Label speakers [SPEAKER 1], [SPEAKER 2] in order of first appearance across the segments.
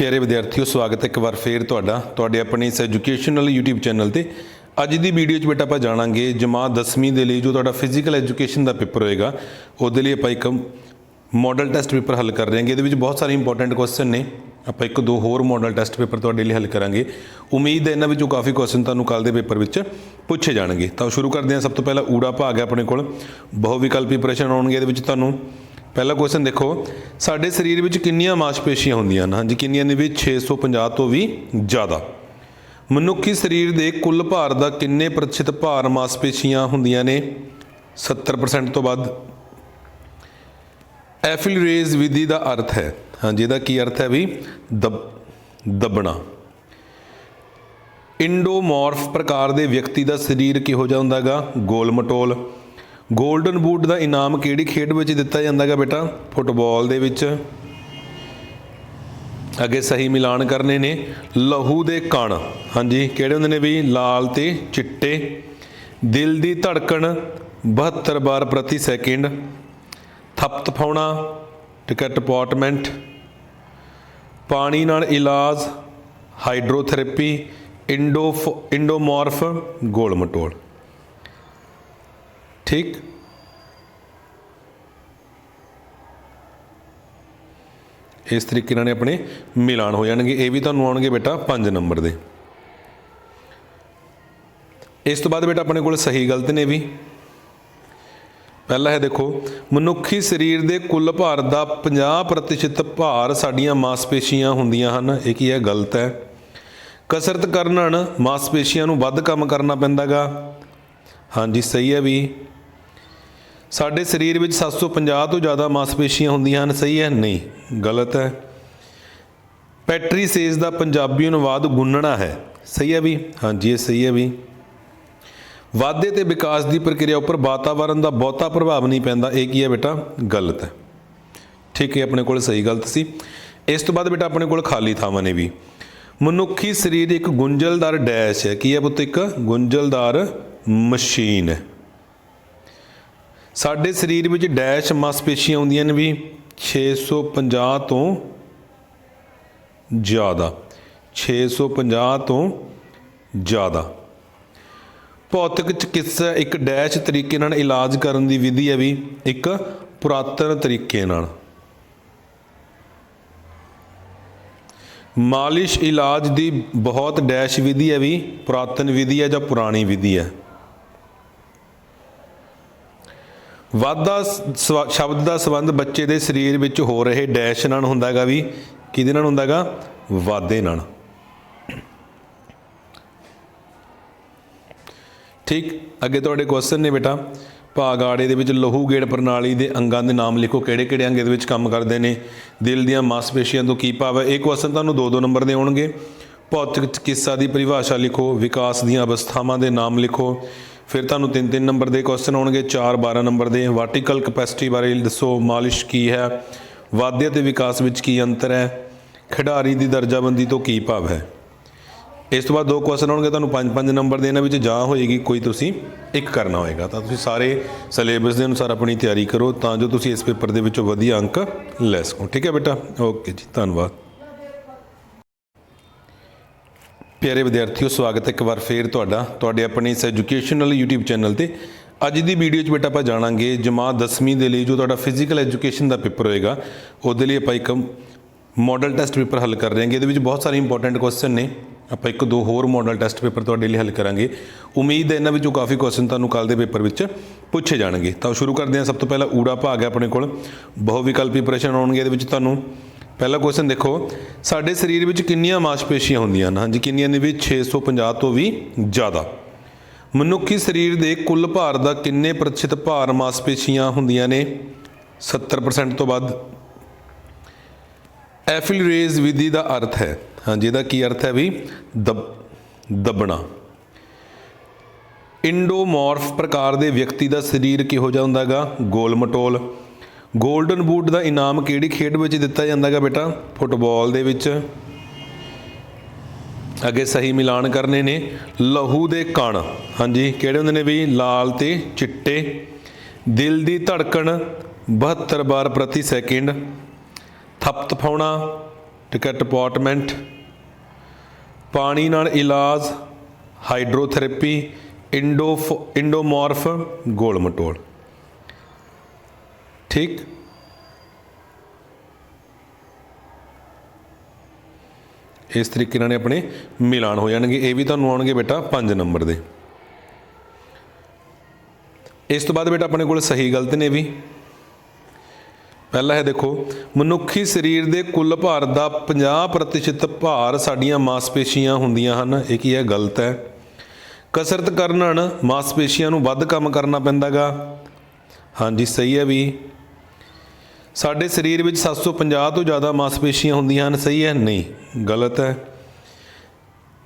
[SPEAKER 1] ਪਿਆਰੇ ਵਿਦਿਆਰਥੀਓ, ਸਵਾਗਤ ਹੈ ਇੱਕ ਵਾਰ ਫੇਰ ਤੁਹਾਡਾ, ਤੁਹਾਡੇ ਆਪਣੇ ਇਸ ਐਜੂਕੇਸ਼ਨਲ YouTube ਚੈਨਲ ਤੇ। ਅੱਜ ਦੀ ਵੀਡੀਓ 'ਚ ਬੇਟਾ ਆਪਾਂ ਜਾਣਾਂਗੇ ਜਮਾਤ 10ਵੀਂ ਦੇ ਲਈ ਜੋ ਤੁਹਾਡਾ ਫਿਜ਼ੀਕਲ ਐਜੂਕੇਸ਼ਨ ਦਾ ਪੇਪਰ ਹੋਏਗਾ। ਉਹਦੇ ਲਈ ਆਪਾਂ ਇੱਕ ਮਾਡਲ ਟੈਸਟ ਪੇਪਰ ਹੱਲ ਕਰ ਰਹੇ ਹਾਂਗੇ। ਇਹਦੇ ਵਿੱਚ ਬਹੁਤ ਸਾਰੇ ਇੰਪੋਰਟੈਂਟ ਕੁਐਸਚਨ ਨੇ। ਆਪਾਂ ਇੱਕ ਦੋ ਹੋਰ ਮਾਡਲ ਟੈਸਟ ਪੇਪਰ ਤੁਹਾਡੇ ਲਈ ਹੱਲ ਕਰਾਂਗੇ। ਉਮੀਦ ਹੈ ਇਹਨਾਂ ਵਿੱਚੋਂ ਕਾਫੀ ਕੁਐਸਚਨ ਤੁਹਾਨੂੰ ਕੱਲ ਦੇ ਪੇਪਰ ਵਿੱਚ ਪੁੱਛੇ ਜਾਣਗੇ। ਤਾਂ ਸ਼ੁਰੂ ਕਰਦੇ ਹਾਂ। ਸਭ ਤੋਂ ਪਹਿਲਾਂ ਊੜਾ ਭਾਗ ਹੈ ਆਪਣੇ ਕੋਲ। ਬਹੁ ਵਿਕਲਪੀ ਪ੍ਰਸ਼ਨ ਆਉਣਗੇ। ਇਹਦੇ ਵਿੱਚ ਤੁਹਾਨੂੰ ਪਹਿਲਾ ਕੁਐਸਚਨ ਦੇਖੋ, ਸਾਡੇ ਸਰੀਰ ਵਿੱਚ ਕਿੰਨੀਆਂ ਮਾਸਪੇਸ਼ੀਆਂ ਹੁੰਦੀਆਂ ਹਨ? ਹਾਂਜੀ, ਕਿੰਨੀਆਂ ਨੇ ਵੀ? 650 ਤੋਂ ਵੀ ਜ਼ਿਆਦਾ। ਮਨੁੱਖੀ ਸਰੀਰ ਦੇ ਕੁੱਲ ਭਾਰ ਦਾ ਕਿੰਨੇ ਪ੍ਰਤੀਸ਼ਤ ਭਾਰ ਮਾਸਪੇਸ਼ੀਆਂ ਹੁੰਦੀਆਂ ਨੇ? 70% ਤੋਂ ਵੱਧ। ਐਫਿਲਰੇਜ਼ ਵਿਧੀ ਦਾ ਅਰਥ ਹੈ। ਹਾਂਜੀ, ਇਹਦਾ ਕੀ ਅਰਥ ਹੈ ਵੀ? ਦਬ, ਦਬਣਾ। ਇੰਡੋਮੋਰਫ ਪ੍ਰਕਾਰ ਦੇ ਵਿਅਕਤੀ ਦਾ ਸਰੀਰ ਕਿਹੋ ਜਿਹਾ ਹੁੰਦਾਗਾ? ਗੋਲ ਮਟੋਲ 골ਡਨ ਬੂਟ ਦਾ ਇਨਾਮ ਕਿਹੜੀ ਖੇਡ ਵਿੱਚ ਦਿੱਤਾ ਜਾਂਦਾ ਜਾਂਦਾਗਾ ਬੇਟਾ? ਫੁੱਟਬਾਲ ਦੇ ਵਿੱਚ। ਅੱਗੇ ਸਹੀ ਮਿਲਾਨ ਕਰਨੇ ਨੇ ਲਹੂ ਦੇ ਕਣ। ਹਾਂਜੀ, ਕਿਹੜੇ ਹੁੰਦੇ ਨੇ ਵੀ? ਲਾਲ ਤੇ ਚਿੱਟੇ। ਦਿਲ ਦੀ ਧੜਕਣ 72 ਵਾਰ ਪ੍ਰਤੀ ਸੈਕਿੰਡ। ਥਪਥਪਾਉਣਾ ticket apartment. ਪਾਣੀ ਨਾਲ ਇਲਾਜ, ਹਾਈਡਰੋਥੈਰੇਪੀ ਇੰਡੋ ਇੰਡੋਮੋਰਫ ਗੋਲ ਮਟੋਲ ਠੀਕ। ਇਸ ਤਰੀਕੇ ਨਾਲ ਆਪਣੇ ਮਿਲਾਨ ਹੋ ਜਾਣਗੇ। ਇਹ ਵੀ ਤੁਹਾਨੂੰ ਆਉਣਗੇ ਬੇਟਾ 5 ਨੰਬਰ ਦੇ। ਇਸ ਤੋਂ ਬਾਅਦ ਬੇਟਾ ਆਪਣੇ ਕੋਲ ਸਹੀ ਗਲਤ ਨੇ ਵੀ। ਪਹਿਲਾ ਹੈ ਦੇਖੋ, ਮਨੁੱਖੀ ਸਰੀਰ ਦੇ ਕੁੱਲ ਭਾਰ ਦਾ 50% ਭਾਰ ਸਾਡੀਆਂ ਮਾਸਪੇਸ਼ੀਆਂ ਹੁੰਦੀਆਂ ਹਨ। ਇਹ ਕੀ ਹੈ? ਗਲਤ ਹੈ। ਕਸਰਤ ਕਰਨ ਨਾਲ ਮਾਸਪੇਸ਼ੀਆਂ ਨੂੰ ਵੱਧ ਕੰਮ ਕਰਨਾ ਪੈਂਦਾਗਾ। ਹਾਂਜੀ, ਸਹੀ ਹੈ ਵੀ। ਸਾਡੇ ਸਰੀਰ ਵਿੱਚ 750 ਤੋਂ ਜ਼ਿਆਦਾ ਮਾਸਪੇਸ਼ੀਆਂ ਹੁੰਦੀਆਂ ਹਨ, ਸਹੀ ਹੈ? ਨਹੀਂ। ਗਲਤ ਹੈ। ਪੈਟਰੀਸੇਜ਼ ਦਾ ਪੰਜਾਬੀ ਅਨੁਵਾਦ ਗੁੰਨਣਾ ਹੈ। ਸਹੀ ਹੈ ਵੀ? ਹਾਂਜੀ, ਇਹ ਸਹੀ ਹੈ ਵੀ। ਵਾਧੇ ਤੇ ਵਿਕਾਸ ਦੀ ਪ੍ਰਕਿਰਿਆ ਉੱਪਰ ਵਾਤਾਵਰਣ ਦਾ ਬਹੁਤਾ ਪ੍ਰਭਾਵ ਨਹੀਂ ਪੈਂਦਾ। ਇਹ ਕੀ ਹੈ ਬੇਟਾ? ਗਲਤ ਹੈ। ਠੀਕ ਹੈ, ਆਪਣੇ ਕੋਲ ਸਹੀ ਗਲਤ ਸੀ। ਇਸ ਤੋਂ ਬਾਅਦ ਬੇਟਾ ਆਪਣੇ ਕੋਲ ਖਾਲੀ ਥਾਵਾਂ ਨੇ ਵੀ। ਮਨੁੱਖੀ ਸਰੀਰ ਇੱਕ ਗੁੰਝਲਦਾਰ ਡੈਸ਼ ਹੈ। ਕੀ ਹੈ ਪੁੱਤ ਇੱਕ? ਗੁੰਝਲਦਾਰ ਮਸ਼ੀਨ ਹੈ। ਸਾਡੇ ਸਰੀਰ ਵਿੱਚ ਡੈਸ਼ ਮਾਸਪੇਸ਼ੀਆਂ ਹੁੰਦੀਆਂ ਨੇ ਵੀ 650 ਤੋਂ ਜ਼ਿਆਦਾ 650 ਤੋਂ ਜ਼ਿਆਦਾ। ਭੌਤਿਕ ਚਿਕਿਤਸਾ ਇੱਕ ਡੈਸ਼ ਤਰੀਕੇ ਨਾਲ ਇਲਾਜ ਕਰਨ ਦੀ ਵਿਧੀ ਹੈ ਵੀ ਇੱਕ ਪੁਰਾਤਨ ਤਰੀਕੇ ਨਾਲ। ਮਾਲਿਸ਼ ਇਲਾਜ ਦੀ ਬਹੁਤ ਡੈਸ਼ ਵਿਧੀ ਹੈ ਵੀ, ਪੁਰਾਤਨ ਵਿਧੀ ਹੈ ਜਾਂ ਪੁਰਾਣੀ ਵਿਧੀ ਹੈ। ਵਾਧਾ ਸਵ- ਸ਼ਬਦ ਦਾ ਸੰਬੰਧ ਬੱਚੇ ਦੇ ਸਰੀਰ ਵਿੱਚ ਹੋ ਰਹੇ ਡੈਸ਼ ਨਾਲ ਹੁੰਦਾ ਹੁੰਦਾਗਾ ਵੀ, ਕਿਹਦੇ ਨਾਲ ਹੁੰਦਾ ਹੁੰਦਾਗਾ ਵਾਧੇ ਨਾਲ। ਠੀਕ, ਅੱਗੇ ਤੁਹਾਡੇ ਕੁਐਸਚਨ ਨੇ ਬੇਟਾ। ਭਾਗ ਆੜੇ ਦੇ ਵਿੱਚ ਲਹੂ ਗੇੜ ਪ੍ਰਣਾਲੀ ਦੇ ਅੰਗਾਂ ਦੇ ਨਾਮ ਲਿਖੋ। ਕਿਹੜੇ ਕਿਹੜੇ ਅੰਗ ਦੇ ਵਿੱਚ ਕੰਮ ਕਰਦੇ ਨੇ? ਦਿਲ ਦੀਆਂ ਮਾਸਪੇਸ਼ੀਆਂ ਤੋਂ ਕੀ ਭਾਵ ਹੈ? ਇਹ ਕੁਐਸਚਨ ਤੁਹਾਨੂੰ ਦੋ ਦੋ ਨੰਬਰ ਦੇ ਆਉਣਗੇ। ਭੌਤਿਕ ਚਿਕਿਤਸਾ ਦੀ ਪਰਿਭਾਸ਼ਾ ਲਿਖੋ। ਵਿਕਾਸ ਦੀਆਂ ਅਵਸਥਾਵਾਂ ਦੇ ਨਾਮ ਲਿਖੋ। ਫਿਰ ਤੁਹਾਨੂੰ ਤਿੰਨ ਤਿੰਨ ਨੰਬਰ ਦੇ ਕੁਐਸਚਨ ਆਉਣਗੇ 4 12 ਨੰਬਰ ਦੇ। ਵਾਰਟੀਕਲ ਕਪੈਸਿਟੀ ਬਾਰੇ ਦੱਸੋ, ਮਾਲਿਸ਼ ਕੀ ਹੈ? ਵਾਧੇ ਅਤੇ ਵਿਕਾਸ ਵਿੱਚ ਕੀ ਅੰਤਰ ਹੈ? ਖਿਡਾਰੀ ਦੀ ਦਰਜਾਬੰਦੀ ਤੋਂ ਕੀ ਭਾਵ ਹੈ? ਇਸ ਤੋਂ ਬਾਅਦ ਦੋ ਕੁਐਸਚਨ ਆਉਣਗੇ, ਤੁਹਾਨੂੰ 5-5 ਨੰਬਰ ਦੇ ਇਹਨਾਂ ਵਿੱਚ ਜਾਂ ਹੋਏਗੀ, ਕੋਈ ਤੁਸੀਂ ਇੱਕ ਕਰਨਾ ਹੋਏਗਾ। ਤਾਂ ਤੁਸੀਂ ਸਾਰੇ ਸਿਲੇਬਸ ਦੇ ਅਨੁਸਾਰ ਆਪਣੀ ਤਿਆਰੀ ਕਰੋ, ਤਾਂ ਜੋ ਤੁਸੀਂ ਇਸ ਪੇਪਰ ਦੇ ਵਿੱਚੋਂ ਵਧੀਆ ਅੰਕ ਲੈ ਸਕੋ। ਠੀਕ ਹੈ ਬੇਟਾ? ਓਕੇ ਜੀ, ਧੰਨਵਾਦ। ਪਿਆਰੇ ਵਿਦਿਆਰਥੀਓ, ਸਵਾਗਤ ਹੈ ਇੱਕ ਵਾਰ ਫੇਰ ਤੁਹਾਡਾ, ਤੁਹਾਡੇ ਆਪਣੇ ਇਸ ਐਜੂਕੇਸ਼ਨਲ YouTube ਚੈਨਲ ਤੇ। ਅੱਜ ਦੀ ਵੀਡੀਓ 'ਚ ਬੇਟਾ ਆਪਾਂ ਜਾਣਾਂਗੇ ਜਮਾਤ 10ਵੀਂ ਦੇ ਲਈ ਜੋ ਤੁਹਾਡਾ ਫਿਜ਼ੀਕਲ ਐਜੂਕੇਸ਼ਨ ਦਾ ਪੇਪਰ ਹੋਏਗਾ, ਉਹਦੇ ਲਈ ਆਪਾਂ ਇੱਕ ਮਾਡਲ ਟੈਸਟ ਪੇਪਰ ਹੱਲ ਕਰ ਰਹੇ ਹਾਂਗੇ। ਇਹਦੇ ਵਿੱਚ ਬਹੁਤ ਸਾਰੇ ਇੰਪੋਰਟੈਂਟ ਕੁਐਸਚਨ ਨੇ। ਆਪਾਂ ਇੱਕ ਦੋ ਹੋਰ ਮਾਡਲ ਟੈਸਟ ਪੇਪਰ ਤੁਹਾਡੇ ਲਈ ਹੱਲ ਕਰਾਂਗੇ। ਉਮੀਦ ਹੈ ਇਹਨਾਂ ਵਿੱਚੋਂ ਕਾਫੀ ਕੁਐਸਚਨ ਤੁਹਾਨੂੰ ਕੱਲ ਦੇ ਪੇਪਰ ਵਿੱਚ ਪੁੱਛੇ ਜਾਣਗੇ। ਤਾਂ ਸ਼ੁਰੂ ਕਰਦੇ ਹਾਂ। ਸਭ ਤੋਂ ਪਹਿਲਾਂ ਊੜਾ ਭਾਗ ਹੈ ਆਪਣੇ ਕੋਲ। ਬਹੁ ਵਿਕਲਪੀ ਪ੍ਰਸ਼ਨ ਆਉਣਗੇ। ਇਹਦੇ ਵਿੱਚ ਤੁਹਾਨੂੰ ਪਹਿਲਾ ਕੁਐਸਚਨ ਦੇਖੋ, ਸਾਡੇ ਸਰੀਰ ਵਿੱਚ ਕਿੰਨੀਆਂ ਮਾਸਪੇਸ਼ੀਆਂ ਹੁੰਦੀਆਂ ਹਨ? ਹਾਂਜੀ, ਕਿੰਨੀਆਂ ਨੇ ਵੀ? 650 ਤੋਂ ਵੀ ਜ਼ਿਆਦਾ। ਮਨੁੱਖੀ ਸਰੀਰ ਦੇ ਕੁੱਲ ਭਾਰ ਦਾ ਕਿੰਨੇ ਪ੍ਰਤੀਸ਼ਤ ਭਾਰ ਮਾਸਪੇਸ਼ੀਆਂ ਹੁੰਦੀਆਂ ਨੇ? 70% ਤੋਂ ਵੱਧ। ਐਫਿਲਰੇਜ਼ ਵਿਧੀ ਦਾ ਅਰਥ ਹੈ, ਹਾਂਜੀ, ਇਹਦਾ ਕੀ ਅਰਥ ਹੈ ਵੀ? ਦਬ, ਦਬਣਾ। ਇੰਡੋਮੋਰਫ ਪ੍ਰਕਾਰ ਦੇ ਵਿਅਕਤੀ ਦਾ ਸਰੀਰ ਕਿਹੋ ਜਿਹਾ ਹੁੰਦਾਗਾ ਗੋਲ ਮਟੋਲ। 골ਡਨ ਬੂਟ ਦਾ ਇਨਾਮ ਕਿਹੜੀ ਖੇਡ ਵਿੱਚ ਦਿੱਤਾ ਜਾਂਦਾ ਜਾਂਦਾਗਾ ਬੇਟਾ? ਫੁੱਟਬਾਲ ਦੇ ਵਿੱਚ। ਅੱਗੇ ਸਹੀ ਮਿਲਾਨ ਕਰਨੇ ਨੇ ਲਹੂ ਦੇ ਕਣ। ਹਾਂਜੀ, ਕਿਹੜੇ ਹੁੰਦੇ ਨੇ ਵੀ? ਲਾਲ ਤੇ ਚਿੱਟੇ। ਦਿਲ ਦੀ ਧੜਕਣ 72 ਵਾਰ ਪ੍ਰਤੀ ਸੈਕਿੰਡ। ਥਪਥਪਾਉਣਾ ਠੀਕ ਹੈ ਡਿਪਾਰਟਮੈਂਟ ਪਾਣੀ ਨਾਲ ਇਲਾਜ, ਹਾਈਡਰੋਥੈਰੇਪੀ ਇੰਡੋ ਇੰਡੋਮੋਰਫ, ਗੋਲ ਮਟੋਲ। ਠੀਕ। ਇਸ ਤਰੀਕੇ ਨਾਲ ਆਪਣੇ ਮਿਲਾਨ ਹੋ ਜਾਣਗੇ। ਇਹ ਵੀ ਤੁਹਾਨੂੰ ਆਉਣਗੇ ਬੇਟਾ 5 ਨੰਬਰ ਦੇ। ਇਸ ਤੋਂ ਬਾਅਦ ਬੇਟਾ ਆਪਣੇ ਕੋਲ ਸਹੀ ਗਲਤ ਨੇ ਵੀ। ਪਹਿਲਾ ਹੈ ਦੇਖੋ, ਮਨੁੱਖੀ ਸਰੀਰ ਦੇ ਕੁੱਲ ਭਾਰ ਦਾ 50% ਭਾਰ ਸਾਡੀਆਂ ਮਾਸਪੇਸ਼ੀਆਂ ਹੁੰਦੀਆਂ ਹਨ। ਇਹ ਕੀ ਹੈ? ਗਲਤ ਹੈ। ਕਸਰਤ ਕਰਨ ਨਾਲ ਮਾਸਪੇਸ਼ੀਆਂ ਨੂੰ ਵੱਧ ਕੰਮ ਕਰਨਾ ਪੈਂਦਾਗਾ। ਹਾਂਜੀ, ਸਹੀ ਹੈ ਵੀ। ਸਾਡੇ ਸਰੀਰ ਵਿੱਚ 750 ਤੋਂ ਜ਼ਿਆਦਾ ਮਾਸਪੇਸ਼ੀਆਂ ਹੁੰਦੀਆਂ ਹਨ, ਸਹੀ ਹੈ? ਨਹੀਂ। ਗਲਤ ਹੈ।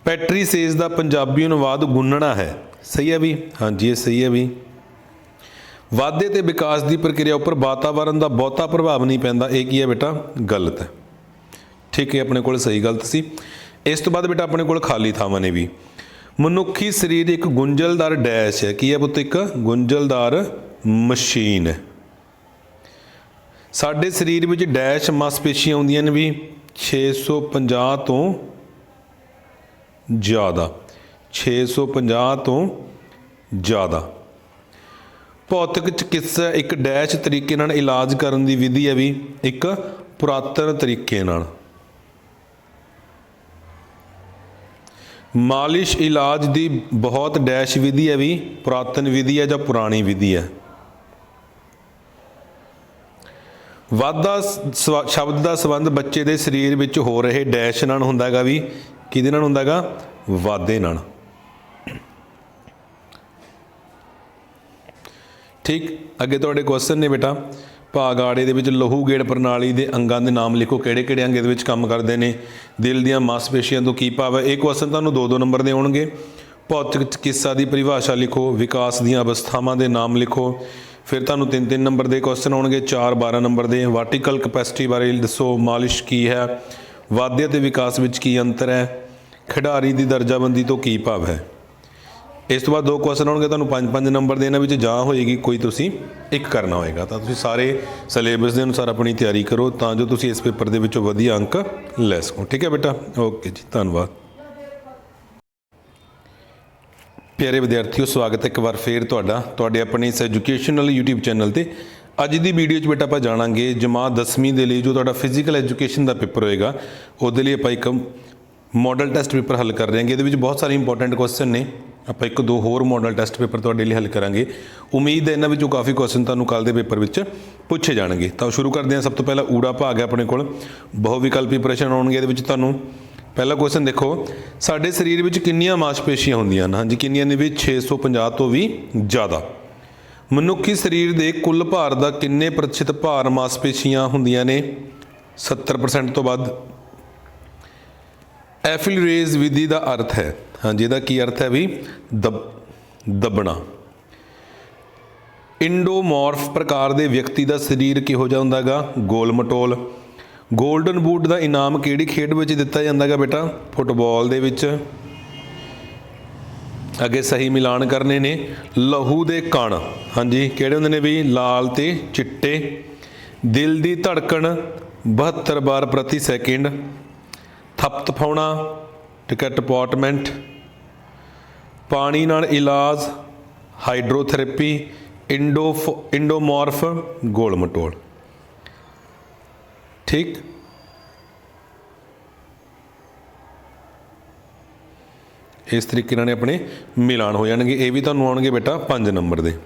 [SPEAKER 1] ਪੈਟਰੀ ਸੇਜ ਦਾ ਪੰਜਾਬੀ ਅਨੁਵਾਦ ਗੁੰਨਣਾ ਹੈ। ਸਹੀ ਹੈ ਵੀ? ਹਾਂਜੀ, ਇਹ ਸਹੀ ਹੈ ਵੀ। ਵਾਧੇ ਤੇ ਵਿਕਾਸ ਦੀ ਪ੍ਰਕਿਰਿਆ ਉੱਪਰ ਵਾਤਾਵਰਣ ਦਾ ਬਹੁਤਾ ਪ੍ਰਭਾਵ ਨਹੀਂ ਪੈਂਦਾ। ਇਹ ਕੀ ਹੈ ਬੇਟਾ? ਗਲਤ ਹੈ। ਠੀਕ ਹੈ ਆਪਣੇ ਕੋਲ ਸਹੀ ਗਲਤ ਸੀ। ਇਸ ਤੋਂ ਬਾਅਦ ਬੇਟਾ ਆਪਣੇ ਕੋਲ ਖਾਲੀ ਥਾਵਾਂ ਨੇ ਵੀ। ਮਨੁੱਖੀ ਸਰੀਰ ਇੱਕ ਗੁੰਝਲਦਾਰ ਡੈਸ਼ ਹੈ। ਕੀ ਹੈ ਪੁੱਤ ਇੱਕ? ਗੁੰਝਲਦਾਰ ਮਸ਼ੀਨ ਹੈ। ਸਾਡੇ ਸਰੀਰ ਵਿੱਚ ਡੈਸ਼ ਮਾਸਪੇਸ਼ੀਆਂ ਹੁੰਦੀਆਂ ਨੇ ਵੀ 650 ਤੋਂ ਜ਼ਿਆਦਾ 650 ਤੋਂ ਜ਼ਿਆਦਾ। ਭੌਤਿਕ ਚਿਕਿਤਸਾ ਇੱਕ ਡੈਸ਼ ਤਰੀਕੇ ਨਾਲ ਇਲਾਜ ਕਰਨ ਦੀ ਵਿਧੀ ਹੈ ਵੀ ਇੱਕ ਪੁਰਾਤਨ ਤਰੀਕੇ ਨਾਲ। ਮਾਲਿਸ਼ ਇਲਾਜ ਦੀ ਬਹੁਤ ਡੈਸ਼ ਵਿਧੀ ਹੈ ਵੀ, ਪੁਰਾਤਨ ਵਿਧੀ ਹੈ ਜਾਂ ਪੁਰਾਣੀ ਵਿਧੀ ਹੈ। ਵਾਧਾ ਸਵ- ਸ਼ਬਦ ਦਾ ਸੰਬੰਧ ਬੱਚੇ ਦੇ ਸਰੀਰ ਵਿੱਚ ਹੋ ਰਹੇ ਡੈਸ਼ ਨਾਲ ਹੁੰਦਾਗਾ ਵੀ, ਕਿਹਦੇ ਨਾਲ ਹੁੰਦਾਗਾ ਵਾਧੇ ਨਾਲ। ਠੀਕ, ਅੱਗੇ ਤੁਹਾਡੇ ਕੁਐਸਚਨ ਨੇ ਬੇਟਾ। ਭਾਗ ਆੜੇ ਦੇ ਵਿੱਚ ਲਹੂ ਗੇੜ ਪ੍ਰਣਾਲੀ ਦੇ ਅੰਗਾਂ ਦੇ ਨਾਮ ਲਿਖੋ। ਕਿਹੜੇ ਕਿਹੜੇ ਅੰਗ ਇਹਦੇ ਵਿੱਚ ਕੰਮ ਕਰਦੇ ਨੇ? ਦਿਲ ਦੀਆਂ ਮਾਸਪੇਸ਼ੀਆਂ ਤੋਂ ਕੀ ਭਾਵ ਹੈ? ਇਹ ਕੁਐਸਚਨ ਤੁਹਾਨੂੰ ਦੋ ਦੋ ਨੰਬਰ ਦੇ ਆਉਣਗੇ। ਭੌਤਿਕ ਚਿਕਿਤਸਾ ਦੀ ਪਰਿਭਾਸ਼ਾ ਲਿਖੋ। ਵਿਕਾਸ ਦੀਆਂ ਅਵਸਥਾਵਾਂ ਦੇ ਨਾਮ ਲਿਖੋ। ਫਿਰ ਤੁਹਾਨੂੰ ਤਿੰਨ ਤਿੰਨ ਨੰਬਰ ਦੇ ਕੁਐਸਚਨ ਆਉਣਗੇ 4 12 ਨੰਬਰ ਦੇ। ਵਾਰਟੀਕਲ ਕਪੈਸਿਟੀ ਬਾਰੇ ਦੱਸੋ, ਮਾਲਿਸ਼ ਕੀ ਹੈ? ਵਾਧੇ ਤੇ ਵਿਕਾਸ ਵਿੱਚ ਕੀ ਅੰਤਰ ਹੈ? ਖਿਡਾਰੀ ਦੀ ਦਰਜਾਬੰਦੀ ਤੋਂ ਕੀ ਭਾਵ ਹੈ? ਇਸ ਤੋਂ ਬਾਅਦ ਦੋ ਕੁਐਸਚਨ ਆਉਣਗੇ, ਤੁਹਾਨੂੰ 5-5 ਨੰਬਰ ਦੇ ਇਹਨਾਂ ਵਿੱਚ ਜਾਂ ਹੋਏਗੀ, ਕੋਈ ਤੁਸੀਂ ਇੱਕ ਕਰਨਾ ਹੋਏਗਾ। ਤਾਂ ਤੁਸੀਂ ਸਾਰੇ ਸਿਲੇਬਸ ਦੇ ਅਨੁਸਾਰ ਆਪਣੀ ਤਿਆਰੀ ਕਰੋ, ਤਾਂ ਜੋ ਤੁਸੀਂ ਇਸ ਪੇਪਰ ਦੇ ਵਿੱਚੋਂ ਵਧੀਆ ਅੰਕ ਲੈ ਸਕੋ। ਠੀਕ ਹੈ ਬੇਟਾ? ਓਕੇ ਜੀ, ਧੰਨਵਾਦ। ਪਿਆਰੇ ਵਿਦਿਆਰਥੀਓ, ਸਵਾਗਤ ਹੈ ਇੱਕ ਵਾਰ ਫੇਰ ਤੁਹਾਡਾ, ਤੁਹਾਡੇ ਆਪਣੇ ਇਸ ਐਜੂਕੇਸ਼ਨਲ YouTube ਚੈਨਲ ਤੇ। ਅੱਜ ਦੀ ਵੀਡੀਓ 'ਚ ਬੇਟਾ ਆਪਾਂ ਜਾਣਾਂਗੇ ਜਮਾਤ 10ਵੀਂ ਦੇ ਲਈ ਜੋ ਤੁਹਾਡਾ ਫਿਜ਼ੀਕਲ ਐਜੂਕੇਸ਼ਨ ਦਾ ਪੇਪਰ ਹੋਏਗਾ, ਉਹਦੇ ਲਈ ਆਪਾਂ ਇੱਕ ਮਾਡਲ ਟੈਸਟ ਪੇਪਰ ਹੱਲ ਕਰ ਰਹੇ ਹਾਂਗੇ। ਇਹਦੇ ਵਿੱਚ ਬਹੁਤ ਸਾਰੇ ਇੰਪੋਰਟੈਂਟ ਕੁਐਸਚਨ ਨੇ। ਆਪਾਂ ਇੱਕ ਦੋ ਹੋਰ ਮਾਡਲ ਟੈਸਟ ਪੇਪਰ ਤੁਹਾਡੇ ਲਈ ਹੱਲ ਕਰਾਂਗੇ। ਉਮੀਦ ਹੈ ਇਹਨਾਂ ਵਿੱਚੋਂ ਕਾਫੀ ਕੁਐਸਚਨ ਤੁਹਾਨੂੰ ਕੱਲ ਦੇ ਪੇਪਰ ਵਿੱਚ ਪੁੱਛੇ ਜਾਣਗੇ। ਤਾਂ ਸ਼ੁਰੂ ਕਰਦੇ ਹਾਂ। ਸਭ ਤੋਂ ਪਹਿਲਾਂ ਊੜਾ ਭਾਗ ਹੈ ਆਪਣੇ ਕੋਲ। ਬਹੁ ਵਿਕਲਪੀ ਪ੍ਰਸ਼ਨ ਆਉਣਗੇ। ਇਹਦੇ ਵਿੱਚ ਤੁਹਾਨੂੰ ਪਹਿਲਾ ਕੁਐਸਚਨ ਦੇਖੋ, ਸਾਡੇ ਸਰੀਰ ਵਿੱਚ ਕਿੰਨੀਆਂ ਮਾਸਪੇਸ਼ੀਆਂ ਹੁੰਦੀਆਂ ਹਨ? ਹਾਂਜੀ, ਕਿੰਨੀਆਂ ਨੇ ਵੀ? 650 ਤੋਂ ਵੀ ਜ਼ਿਆਦਾ। ਮਨੁੱਖੀ ਸਰੀਰ ਦੇ ਕੁੱਲ ਭਾਰ ਦਾ ਕਿੰਨੇ ਪ੍ਰਤੀਸ਼ਤ ਭਾਰ ਮਾਸਪੇਸ਼ੀਆਂ ਹੁੰਦੀਆਂ ਨੇ? 70% ਤੋਂ ਵੱਧ। ਐਫਿਲਰੇਜ਼ ਵਿਧੀ ਦਾ ਅਰਥ ਹੈ, ਹਾਂਜੀ, ਇਹਦਾ ਕੀ ਅਰਥ ਹੈ ਵੀ? ਦਬ, ਦਬਣਾ। ਇੰਡੋਮੋਰਫ ਪ੍ਰਕਾਰ ਦੇ ਵਿਅਕਤੀ ਦਾ ਸਰੀਰ ਕਿਹੋ ਜਿਹਾ ਹੁੰਦਾਗਾ? ਗੋਲ ਮਟੋਲ। 골ਡਨ ਬੂਟ ਦਾ ਇਨਾਮ ਕਿਹੜੀ ਖੇਡ ਵਿੱਚ ਦਿੱਤਾ ਜਾਂਦਾ ਜਾਂਦਾਗਾ ਬੇਟਾ? ਫੁੱਟਬਾਲ ਦੇ ਵਿੱਚ। ਅੱਗੇ ਸਹੀ ਮਿਲਾਨ ਕਰਨੇ ਨੇ ਲਹੂ ਦੇ ਕਣ। ਹਾਂਜੀ, ਕਿਹੜੇ ਹੁੰਦੇ ਨੇ ਵੀ? ਲਾਲ ਤੇ ਚਿੱਟੇ। ਦਿਲ ਦੀ ਧੜਕਣ 72 ਵਾਰ ਪ੍ਰਤੀ ਸੈਕਿੰਡ। ਥਪਥਪਾਉਣਾ ਟਿਕਟ ਡਿਪਾਰਟਮੈਂਟ ਪਾਣੀ ਨਾਲ ਇਲਾਜ, ਹਾਈਡਰੋਥੈਰੇਪੀ, ਇੰਡੋ ਇੰਡੋਮੋਰਫ, ਗੋਲ ਮਟੋਲ। ਠੀਕ। ਇਸ ਤਰੀਕੇ ਨਾਲ ਆਪਣੇ ਮਿਲਾਨ ਹੋ ਜਾਣਗੇ। ਇਹ ਵੀ ਤੁਹਾਨੂੰ ਆਉਣਗੇ ਬੇਟਾ 5 ਨੰਬਰ ਦੇ।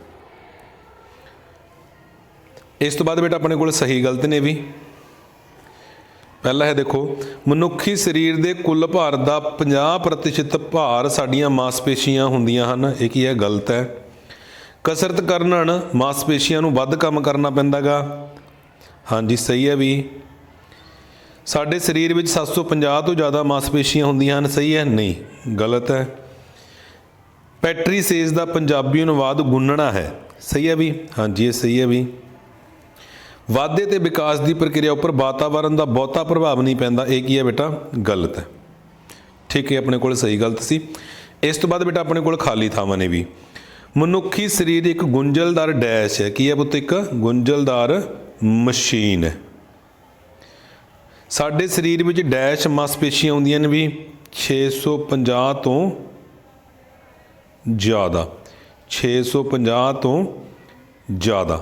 [SPEAKER 1] ਇਸ ਤੋਂ ਬਾਅਦ ਬੇਟਾ ਆਪਣੇ ਕੋਲ ਸਹੀ ਗਲਤ ਨੇ ਵੀ। ਪਹਿਲਾ ਹੈ ਦੇਖੋ, ਮਨੁੱਖੀ ਸਰੀਰ ਦੇ ਕੁੱਲ ਭਾਰ ਦਾ 50% ਭਾਰ ਸਾਡੀਆਂ ਮਾਸਪੇਸ਼ੀਆਂ ਹੁੰਦੀਆਂ ਹਨ। ਇਹ ਕੀ ਹੈ? ਗਲਤ ਹੈ। ਕਸਰਤ ਕਰਨ ਨਾਲ ਮਾਸਪੇਸ਼ੀਆਂ ਨੂੰ ਵੱਧ ਕੰਮ ਕਰਨਾ ਪੈਂਦਾਗਾ। ਹਾਂਜੀ, ਸਹੀ ਹੈ ਵੀ। ਸਾਡੇ ਸਰੀਰ ਵਿੱਚ 750 ਤੋਂ ਜ਼ਿਆਦਾ ਮਾਸਪੇਸ਼ੀਆਂ ਹੁੰਦੀਆਂ ਹਨ, ਸਹੀ ਹੈ? ਨਹੀਂ। ਗਲਤ ਹੈ। ਪੈਟਰੀ ਸੇਜ ਦਾ ਪੰਜਾਬੀ ਅਨੁਵਾਦ ਗੁੰਨਣਾ ਹੈ। ਸਹੀ ਹੈ ਵੀ? ਹਾਂਜੀ, ਇਹ ਸਹੀ ਹੈ ਵੀ। ਵਾਧੇ ਤੇ ਵਿਕਾਸ ਦੀ ਪ੍ਰਕਿਰਿਆ ਉੱਪਰ ਵਾਤਾਵਰਣ ਦਾ ਬਹੁਤਾ ਪ੍ਰਭਾਵ ਨਹੀਂ ਪੈਂਦਾ। ਇਹ ਕੀ ਹੈ ਬੇਟਾ? ਗਲਤ ਹੈ। ਠੀਕ ਹੈ ਆਪਣੇ ਕੋਲ ਸਹੀ ਗਲਤ ਸੀ। ਇਸ ਤੋਂ ਬਾਅਦ ਬੇਟਾ ਆਪਣੇ ਕੋਲ ਖਾਲੀ ਥਾਵਾਂ ਨੇ ਵੀ। ਮਨੁੱਖੀ ਸਰੀਰ ਇੱਕ ਗੁੰਝਲਦਾਰ ਡੈਸ਼ ਹੈ। ਕੀ ਹੈ ਪੁੱਤ ਇੱਕ? ਗੁੰਝਲਦਾਰ ਮਸ਼ੀਨ ਹੈ। ਸਾਡੇ ਸਰੀਰ ਵਿੱਚ ਡੈਸ਼ ਮਾਸਪੇਸ਼ੀਆਂ ਹੁੰਦੀਆਂ ਨੇ ਵੀ 650 ਤੋਂ ਜ਼ਿਆਦਾ 650 ਤੋਂ ਜ਼ਿਆਦਾ।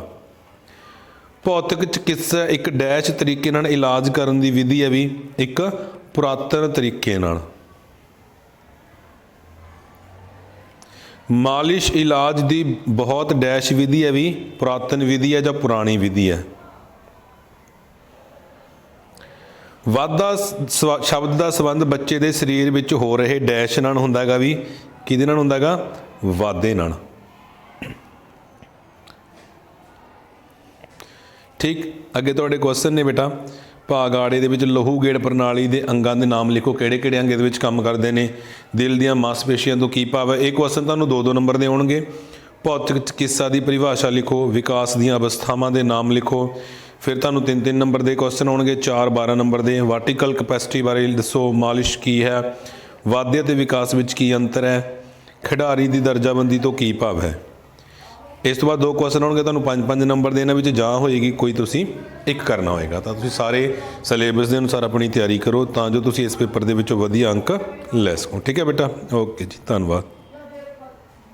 [SPEAKER 1] ਭੌਤਿਕ ਚਿਕਿਤਸਾ ਇੱਕ ਡੈਸ਼ ਤਰੀਕੇ ਨਾਲ ਇਲਾਜ ਕਰਨ ਦੀ ਵਿਧੀ ਹੈ ਵੀ ਇੱਕ ਪੁਰਾਤਨ ਤਰੀਕੇ ਨਾਲ। ਮਾਲਿਸ਼ ਇਲਾਜ ਦੀ ਬਹੁਤ ਡੈਸ਼ ਵਿਧੀ ਹੈ ਵੀ ਪੁਰਾਤਨ ਵਿਧੀ ਹੈ ਜਾਂ ਪੁਰਾਣੀ ਵਿਧੀ ਹੈ। ਵਾਧਾ ਸਵ- ਸ਼ਬਦ ਦਾ ਸੰਬੰਧ ਬੱਚੇ ਦੇ ਸਰੀਰ ਵਿੱਚ ਹੋ ਰਹੇ ਡੈਸ਼ ਨਾਲ ਹੁੰਦਾ ਹੈਗਾ ਵੀ, ਕਿਹਦੇ ਨਾਲ ਹੁੰਦਾ ਹੈਗਾ? ਵਾਧੇ ਨਾਲ। ਠੀਕ, ਅੱਗੇ ਤੁਹਾਡੇ ਕੁਐਸਚਨ ਨੇ ਬੇਟਾ। ਭਾਗ ਆੜੇ ਦੇ ਵਿੱਚ ਲਹੂ ਗੇੜ ਪ੍ਰਣਾਲੀ ਦੇ ਅੰਗਾਂ ਦੇ ਨਾਮ ਲਿਖੋ, ਕਿਹੜੇ ਕਿਹੜੇ ਅੰਗ ਇਹਦੇ ਵਿੱਚ ਕੰਮ ਕਰਦੇ ਨੇ? ਦਿਲ ਦੀਆਂ ਮਾਸਪੇਸ਼ੀਆਂ ਤੋਂ ਕੀ ਭਾਵ ਹੈ? ਇਹ ਕੁਐਸਚਨ ਤੁਹਾਨੂੰ ਦੋ ਦੋ ਨੰਬਰ ਦੇ ਆਉਣਗੇ। ਭੌਤਿਕ ਚਿਕਿਤਸਾ ਦੀ ਪਰਿਭਾਸ਼ਾ ਲਿਖੋ, ਵਿਕਾਸ ਦੀਆਂ ਅਵਸਥਾਵਾਂ ਦੇ ਨਾਮ ਲਿਖੋ। ਫਿਰ ਤੁਹਾਨੂੰ ਤਿੰਨ ਤਿੰਨ ਨੰਬਰ ਦੇ ਕੁਐਸਚਨ ਆਉਣਗੇ 4 12 ਨੰਬਰ ਦੇ। ਵਾਰਟੀਕਲ ਕਪੈਸਿਟੀ ਬਾਰੇ ਦੱਸੋ, ਮਾਲਿਸ਼ ਕੀ ਹੈ? ਵਾਧੇ ਅਤੇ ਵਿਕਾਸ ਵਿੱਚ ਕੀ ਅੰਤਰ ਹੈ? ਖਿਡਾਰੀ ਦੀ ਦਰਜਾਬੰਦੀ ਤੋਂ ਕੀ ਭਾਵ ਹੈ? ਇਸ ਤੋਂ ਬਾਅਦ ਦੋ ਕੁਐਸਚਨ ਆਉਣਗੇ, ਤੁਹਾਨੂੰ 5-5 ਨੰਬਰ ਦੇ ਇਹਨਾਂ ਵਿੱਚ ਜਾਂ ਹੋਏਗੀ, ਕੋਈ ਤੁਸੀਂ ਇੱਕ ਕਰਨਾ ਹੋਏਗਾ। ਤਾਂ ਤੁਸੀਂ ਸਾਰੇ ਸਿਲੇਬਸ ਦੇ ਅਨੁਸਾਰ ਆਪਣੀ ਤਿਆਰੀ ਕਰੋ, ਤਾਂ ਜੋ ਤੁਸੀਂ ਇਸ ਪੇਪਰ ਦੇ ਵਿੱਚੋਂ ਵਧੀਆ ਅੰਕ ਲੈ ਸਕੋ। ਠੀਕ ਹੈ ਬੇਟਾ? ਓਕੇ ਜੀ, ਧੰਨਵਾਦ।